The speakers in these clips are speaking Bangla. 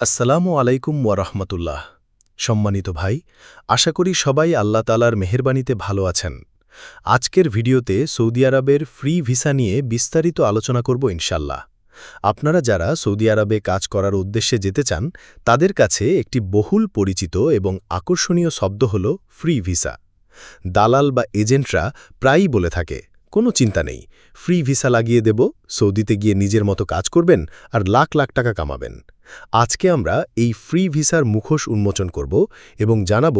আসসালামু আলাইকুম ওয়ারহমতুল্লাহ সম্মানিত ভাই, আশা করি সবাই আল্লাহ তালার মেহেরবানিতে ভালো আছেন। আজকের ভিডিওতে সৌদি আরবের ফ্রি ভিসা নিয়ে বিস্তারিত আলোচনা করব ইনশাল্লাহ আপনারা যারা সৌদি আরবে কাজ করার উদ্দেশ্যে যেতে চান, তাদের কাছে একটি বহুল পরিচিত এবং আকর্ষণীয় শব্দ হল ফ্রি ভিসা। দালাল বা এজেন্টরা প্রায়ই বলে থাকে, কোনো চিন্তা নেই ফ্রি ভিসা লাগিয়ে দেব, সৌদিতে গিয়ে নিজের মতো কাজ করবেন আর লাখ লাখ টাকা কামাবেন। আজকে আমরা এই ফ্রি ভিসার মুখোশ উন্মোচন করব এবং জানাব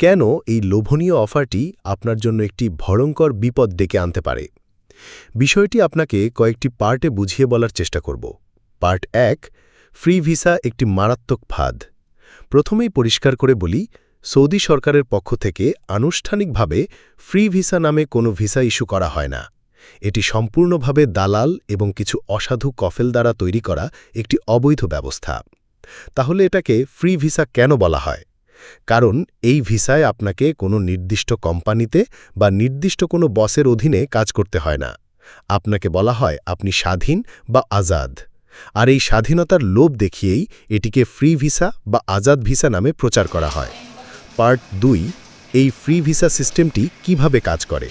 কেন এই লোভনীয় অফারটি আপনার জন্য একটি ভয়ঙ্কর বিপদ ডেকে আনতে পারে। বিষয়টি আপনাকে কয়েকটি পার্টে বুঝিয়ে বলার চেষ্টা করব। পার্ট এক, ফ্রি ভিসা একটি মারাত্মক ফাঁদ। প্রথমেই পরিষ্কার করে বলি, সৌদি সরকারের পক্ষ থেকে আনুষ্ঠানিকভাবে ফ্রি ভিসা নামে কোনো ভিসা ইস্যু করা হয় না। এটি সম্পূর্ণভাবে দালাল এবং কিছু অসাধু কফেল দ্বারা তৈরি করা একটি অবৈধ ব্যবস্থা। তাহলে এটাকে ফ্রি ভিসা কেন বলা হয়? কারণ এই ভিসায় আপনাকে কোনো নির্দিষ্ট কোম্পানিতে বা নির্দিষ্ট কোনো বসের অধীনে কাজ করতে হয় না। আপনাকে বলা হয় আপনি স্বাধীন বা আজাদ। আর এই স্বাধীনতার লোভ দেখিয়েই এটিকে ফ্রি ভিসা বা আজাদ ভিসা নামে প্রচার করা হয়। পার্ট দুই, এই ফ্রি ভিসা সিস্টেমটি কীভাবে কাজ করে?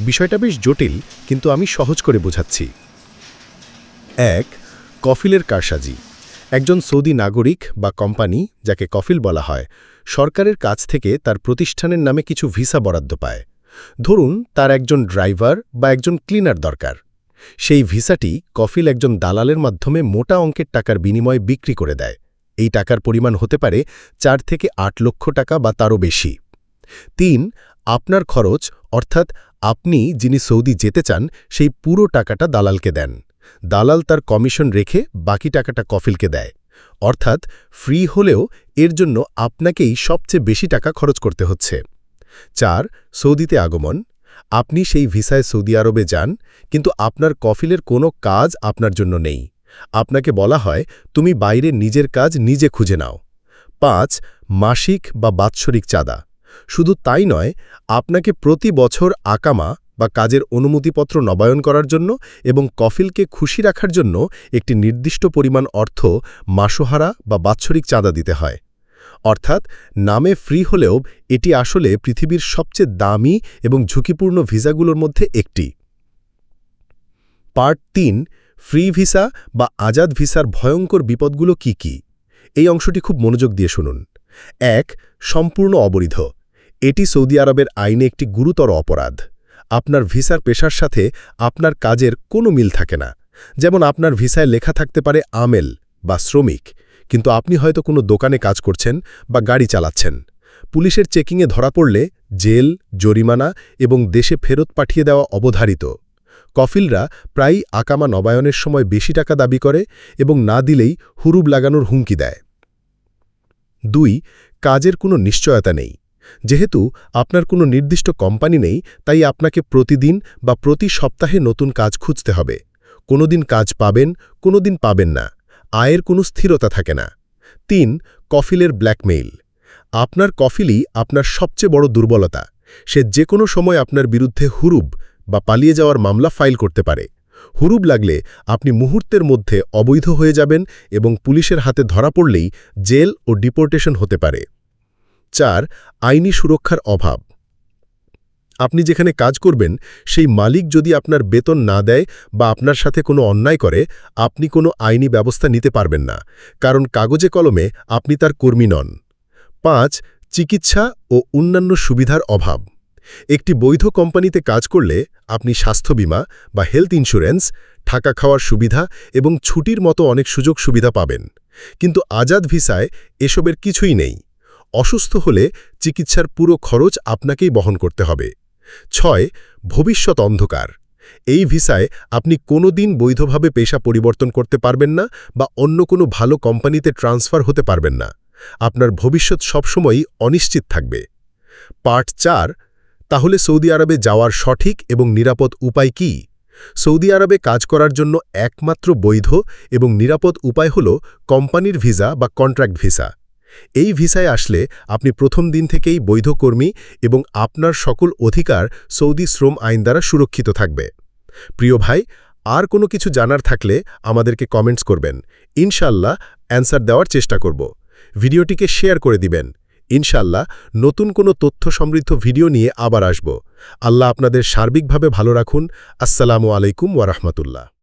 বিষয়টা বেশ জটিল, কিন্তু আমি সহজ করে বোঝাচ্ছি। এক, কফিলের কারসাজি। একজন সৌদি নাগরিক বা কোম্পানি, যাকে কফিল বলা হয়, সরকারের কাছ থেকে তার প্রতিষ্ঠানের নামে কিছু ভিসা বরাদ্দ পায়। ধরুন, তার একজন ড্রাইভার বা একজন ক্লিনার দরকার। সেই ভিসাটি কফিল একজন দালালের মাধ্যমে মোটা অঙ্কের টাকার বিনিময়ে বিক্রি করে দেয়। এই টাকার পরিমাণ হতে পারে চার থেকে আট লক্ষ টাকা বা তারও বেশি। তিন আপনার খরচ, অর্থাৎ আপনি যিনি সৌদি যেতে চান, সেই পুরো টাকাটা দালালকে দেন। দালাল তার কমিশন রেখে বাকি টাকাটা কফিলকে দেয়। অর্থাৎ ফ্রি হলেও এর জন্য আপনাকেই সবচেয়ে বেশি টাকা খরচ করতে হচ্ছে। চার, সৌদিতে আগমন। আপনি সেই ভিসায় সৌদি আরবে যান, কিন্তু আপনার কফিলের কোনো কাজ আপনার জন্য নেই। আপনাকে বলা হয়, তুমি বাইরে নিজের কাজ নিজে খুঁজে নাও। পাঁচ, মাসিক বা বাৎসরিক চাঁদা। শুধু তাই নয়, আপনাকে প্রতি বছর আকামা বা কাজের অনুমতিপত্র নবায়ন করার জন্য এবং কফিলকে খুশি রাখার জন্য একটি নির্দিষ্ট পরিমাণ অর্থ মাসোহারা বা বাৎসরিক চাঁদা দিতে হয়। অর্থাৎ, নামে ফ্রি হলেও এটি আসলে পৃথিবীর সবচেয়ে দামি এবং ঝুঁকিপূর্ণ ভিসাগুলোর মধ্যে একটি। পার্ট তিন, ফ্রি ভিসা বা আজাদ ভিসার ভয়ঙ্কর বিপদগুলো কি কি? এই অংশটি খুব মনোযোগ দিয়ে শুনুন। এক, সম্পূর্ণ অবৈধ। এটি সৌদি আরবের আইনে একটি গুরুতর অপরাধ। আপনার ভিসার পেশার সাথে আপনার কাজের কোনো মিল থাকে না। যেমন আপনার ভিসায় লেখা থাকতে পারে আমেল বা শ্রমিক, কিন্তু আপনি হয়তো কোনো দোকানে কাজ করছেন বা গাড়ি চালাচ্ছেন। পুলিশের চেকিংয়ে ধরা পড়লে জেল, জরিমানা এবং দেশে ফেরত পাঠিয়ে দেওয়া অবধারিত। কফিলরা প্রায়ই আকামা নবায়নের সময় বেশি টাকা দাবি করে এবং না দিলেই হুরুব লাগানোর হুমকি দেয়। দুই, কাজের কোনো নিশ্চয়তা নেই। যেহেতু আপনার কোনো নির্দিষ্ট কোম্পানি নেই, তাই আপনাকে প্রতিদিন বা প্রতি সপ্তাহে নতুন কাজ খুঁজতে হবে। কোনো দিন কাজ পাবেন কোনো দিন পাবেন না। আয়ের কোনো স্থিরতা থাকে না। তিন, কফিলের ব্ল্যাকমেইল। আপনার কফিলই আপনার সবচেয়ে বড় দুর্বলতা। সে যে কোনো সময় আপনার বিরুদ্ধে হুরুব বা পালিয়ে যাওয়ার মামলা ফাইল করতে পারে। হুরুব লাগলে আপনি মুহূর্তের মধ্যে অবৈধ হয়ে যাবেন এবং পুলিশের হাতে ধরা পড়লেই জেল ও ডিপোর্টেশন হতে পারে। চার আইনি সুরক্ষার অভাব। আপনি যেখানে কাজ করবেন, সেই মালিক যদি আপনার বেতন না দেয় বা আপনার সাথে কোনো অন্যায় করে, আপনি কোনো আইনি ব্যবস্থা নিতে পারবেন না, কারণ কাগজে কলমে আপনি তার কর্মী নন। পাঁচ, চিকিৎসা ও অন্যান্য সুবিধার অভাব। একটি বৈধ কোম্পানিতে কাজ করলে আপনি স্বাস্থ্য বিমা বা হেলথ ইন্স্যুরেন্স, থাকা খাওয়ার সুবিধা এবং ছুটির মতো অনেক সুযোগ সুবিধা পাবেন। কিন্তু আজাদ ভিসায় এসবের কিছুই নেই। অসুস্থ হলে চিকিৎসার পুরো খরচ আপনাকেই বহন করতে হবে। ছয়, ভবিষ্যৎ অন্ধকার। এই ভিসায় আপনি কোনো দিন বৈধভাবে পেশা পরিবর্তন করতে পারবেন না বা অন্য কোনো ভালো কোম্পানিতে ট্রান্সফার হতে পারবেন না। আপনার ভবিষ্যৎ সবসময়ই অনিশ্চিত থাকবে। পার্ট চার, তাহলে সৌদি আরবে যাওয়ার সঠিক এবং নিরাপদ উপায় কি? সৌদি আরবে কাজ করার জন্য একমাত্র বৈধ এবং নিরাপদ উপায় হল কোম্পানির ভিসা বা কন্ট্রাক্ট ভিসা। এই ভিসায় আসলে আপনি প্রথম দিন থেকেই বৈধ কর্মী এবং আপনার সকল অধিকার সৌদি শ্রম আইন দ্বারা সুরক্ষিত থাকবে। প্রিয় ভাই, আর কোনো কিছু জানার থাকলে আমাদেরকে কমেন্টস করবেন। ইনশাল্লাহ অ্যান্সার দেওয়ার চেষ্টা করব। ভিডিওটিকে শেয়ার করে দিবেন। ইনশাল্লাহ নতুন কোনো তথ্য সমৃদ্ধ ভিডিও নিয়ে আবার আসব। আল্লাহ আপনাদের সার্বিকভাবে ভালো রাখুন। আসসালামু আলাইকুম ওয়ারহমতুল্লাহ